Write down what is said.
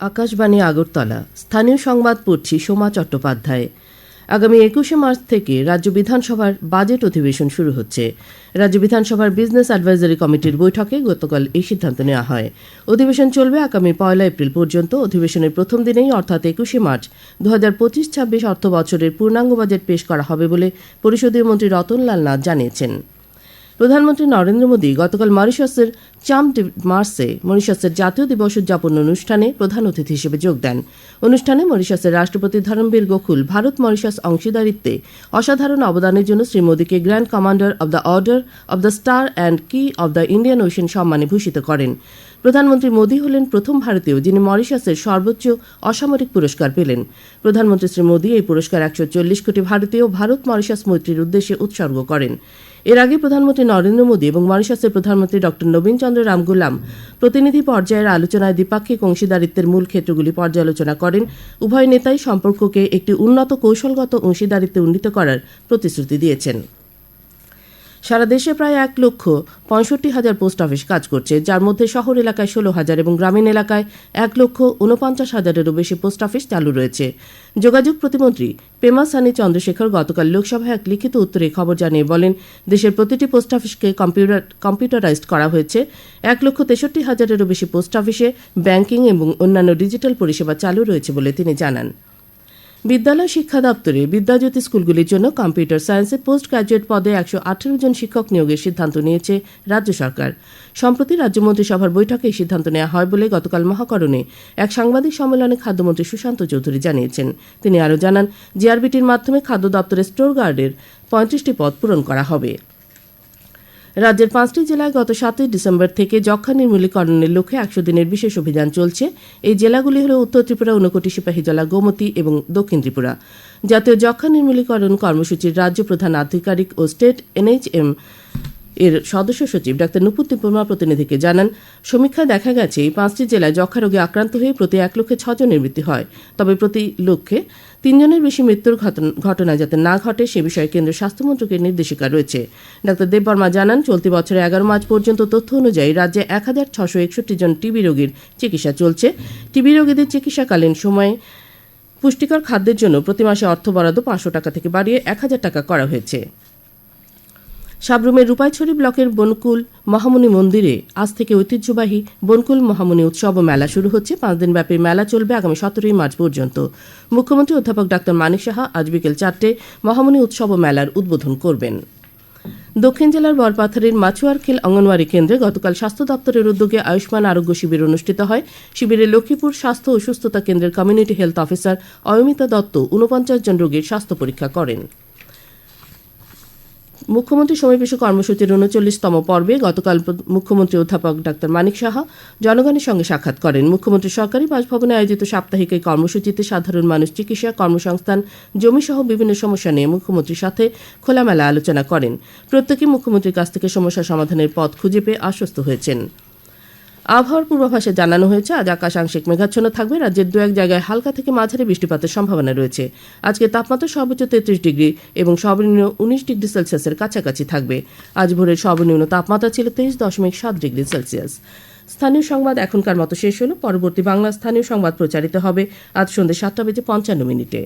আকাশবাণী আগরতলা। স্থানীয় সংবাদ পড়ছি সোমা চট্টোপাধ্যায়। আগামী একুশে মার্চ থেকে রাজ্য বিধানসভার বাজেট অধিবেশন শুরু হচ্ছে। রাজ্য বিধানসভার বিজনেস অ্যাডভাইজারি কমিটির বৈঠকে গতকাল এই সিদ্ধান্ত নেওয়া হয়। অধিবেশন চলবে আগামী পয়লা এপ্রিল পর্যন্ত। অধিবেশনের প্রথম দিনেই, অর্থাৎ একুশে মার্চ দু হাজার পঁচিশ ছাব্বিশ অর্থ বছরের পূর্ণাঙ্গ বাজেট পেশ করা হবে বলে পরিষদীয় মন্ত্রী রতনলাল নাথ জানিয়েছেন। প্রধানমন্ত্রী নরেন্দ্র মোদী গতকাল মরিশাসের চাম মার্সে মরিশাসের জাতীয় দিবস উদযাপন অনুষ্ঠানে প্রধান অতিথি হিসেবে যোগ দেন। অনুষ্ঠানে মরিশাসের রাষ্ট্রপতি ধরমবীর গোকুল, ভারত মরিশাস অংশীদারিত্বে অসাধারণ অবদানের জন্য শ্রী মোদীকে Grand Commander of the Order of the Star and Key of the Indian Ocean সম্মানে ভূষিত করেন। প্রধানমন্ত্রী মোদী হলেন প্রথম ভারতীয় যিনি মরিশাসের সর্বোচ্চ অসামরিক পুরস্কার পেলেন। প্রধানমন্ত্রী শ্রী মোদী এই পুরস্কার একশো চল্লিশ কোটি ভারতীয় ভারত মরিশাস মৈত্রীর উদ্দেশ্যে উৎসর্গ করেন। এর আগে প্রধানমন্ত্রী নরেন্দ্র মোদী এবং মরিশাসের প্রধানমন্ত্রী ডক্টর নবীন চন্দ্র রামগুলাম প্রতিনিধি পর্যায়ের আলোচনায় দ্বিপাক্ষিক অংশীদারিত্বের মূল ক্ষেত্রগুলি পর্যালোচনা করেন। উভয় নেতাই সম্পর্ককে একটি উন্নত কৌশলগত অংশীদারিত্বে উন্নীত করার প্রতিশ্রুতি দিয়েছেন। সারা দেশে প্রায় এক লক্ষ পঁয়ষট্টি হাজার পোস্ট অফিস কাজ করছে, যার মধ্যে শহর এলাকায় ষোলো হাজার এবং গ্রামীণ এলাকায় এক লক্ষ উনপঞ্চাশ হাজারেরও বেশি পোস্ট অফিস চালু রয়েছে। যোগাযোগ প্রতিমন্ত্রী পেমা সানি চন্দ্রশেখর গতকাল লোকসভায় এক লিখিত উত্তরে খবর জানিয়ে বলেন, দেশের প্রতিটি পোস্ট অফিসকে কম্পিউটার, কম্পিউটারাইজড করা হয়েছে। এক লক্ষ তেষট্টি হাজারেরও বেশি পোস্ট অফিসে ব্যাংকিং এবং অন্যান্য ডিজিটাল পরিষেবা চালু রয়েছে বলে তিনি জানান। বিদ্যালয় শিক্ষা দপ্তরে বিদ্যাজ্যোতি স্কুলগুলির জন্য কম্পিউটার সায়েন্সে পোস্ট গ্রাজুয়েট পদে একশো আঠেরো জন শিক্ষক নিয়োগের সিদ্ধান্ত নিয়েছে রাজ্য সরকার। সম্প্রতি রাজ্য মন্ত্রিসভার বৈঠকে এই সিদ্ধান্ত নেওয়া হয় বলে গতকাল মহাকরণে এক সাংবাদিক সম্মেলনে খাদ্যমন্ত্রী সুশান্ত চৌধুরী জানিয়েছেন। তিনি আরও জানান, জিআরবিটির মাধ্যমে খাদ্য দপ্তরের স্টোর গার্ডের পঁয়ত্রিশটি পদ পূরণ করা হবে। রাজ্যের পাঁচটি জেলায় গত সাতই ডিসেম্বর থেকে যক্ষা নির্মূলীকরণের লক্ষ্যে একশো দিনের বিশেষ অভিযান চলছে। এই জেলাগুলি হল উত্তর ত্রিপুরা, ঊনকোটি সিপাহীজলা গোমতী এবং দক্ষিণ ত্রিপুরা। জাতীয় যক্ষা নির্মূলীকরণ কর্মসূচির রাজ্য প্রধান আধিকারিক ও স্টেট এনএইচএম এর সদস্য সচিব ডাক্তার নুপুর তিপ্পমা প্রতিনিধিকে জানান, সমীক্ষায় দেখা গেছে, এই পাঁচটি জেলায় যক্ষা রোগে আক্রান্ত হয়ে প্রতি এক লক্ষে ছজনের মৃত্যু হয়। তবে প্রতি লক্ষে তিনজনের বেশি মৃত্যুর ঘটন- যাতে না ঘটে সে বিষয়ে কেন্দ্র স্বাস্থ্যমন্ত্রকের নির্দেশিকা রয়েছে। ডাক্তার দেববর্মা জানান, চলতি বছরের এগারো মার্চ পর্যন্ত তথ্য অনুযায়ী রাজ্যে এক হাজার ছশো একষট্টি জন টিবি রোগীর চিকিৎসা চলছে। টিবি রোগীদের চিকিৎসাকালীন সময়ে পুষ্টিকর খাদ্যের জন্য প্রতি মাসে অর্থ বরাদ্দ পাঁচশো টাকা থেকে বাড়িয়ে এক হাজার টাকা করা হয়েছে। সাবরুমের রূপাইছড়ি ব্লকের বনকুল মহামুনি মন্দিরে আজ থেকে ঐতিহ্যবাহী বনকুল মহামুনি উৎসব ও মেলা শুরু হচ্ছে। পাঁচ দিনব্যাপী মেলা চলবে আগামী সতেরোই মার্চ পর্যন্ত। মুখ্যমন্ত্রী অধ্যাপক ডাক্তার মানিক সাহা আজ বিকেল চারটে মহামুনি উৎসব ও মেলার উদ্বোধন করবেন। দক্ষিণ জেলার বরপাথারের মাছুয়ারখিল অঙ্গনওয়াড়ি কেন্দ্রে গতকাল স্বাস্থ্য দপ্তরের উদ্যোগে আয়ুষ্মান আরোগ্য শিবির অনুষ্ঠিত হয়। শিবিরে লক্ষ্মীপুর স্বাস্থ্য ও সুস্থতা কেন্দ্রের community health officer Aymita Dutta উনপঞ্চাশ জন রোগীর স্বাস্থ্য পরীক্ষা করেন। মুখ্যমন্ত্রী সমীপেশ কর্মসূচির উনচল্লিশতম পর্বে গতকাল মুখ্যমন্ত্রী অধ্যাপক ডাক্তার মানিক সাহা জনগণের সঙ্গে সাক্ষাৎ করেন। মুখ্যমন্ত্রী সরকারি বাসভবনে আয়োজিত সাপ্তাহিক এই কর্মসূচিতে সাধারণ মানুষ, চিকিৎসা, কর্মসংস্থান জমিসহ বিভিন্ন সমস্যা নিয়ে মুখ্যমন্ত্রীর সাথে খোলামেলা আলোচনা করেন। প্রত্যেকে মুখ্যমন্ত্রীর কাছ থেকে সমস্যা সমাধানের পথ খুঁজে পেয়ে আশ্বস্ত হয়েছেন। আবহাওয়ার পূর্বাভাসে জানানো হয়েছে, আজ আকাশ আংশিক মেঘাচ্ছন্ন থাকবে। রাজ্যের দু এক জায়গায় হালকা থেকে মাঝারি বৃষ্টিপাতের সম্ভাবনা রয়েছে। আজকে তাপমাত্রা সর্বোচ্চ তেত্রিশ ডিগ্রি এবং সর্বনিম্ন উনিশ ডিগ্রি সেলসিয়াসের কাছাকাছি থাকবে। আজ ভোরের সর্বনিম্ন তাপমাত্রা ছিল তেইশ দশমিক সাত ডিগ্রি সেলসিয়াস। স্থানীয় সংবাদ এখনকার মতো শেষ হলো। পরবর্তী বাংলা স্থানীয় সংবাদ প্রচারিত হবে আজ সন্ধ্যে সাতটা বেজে পঞ্চান্ন মিনিটে।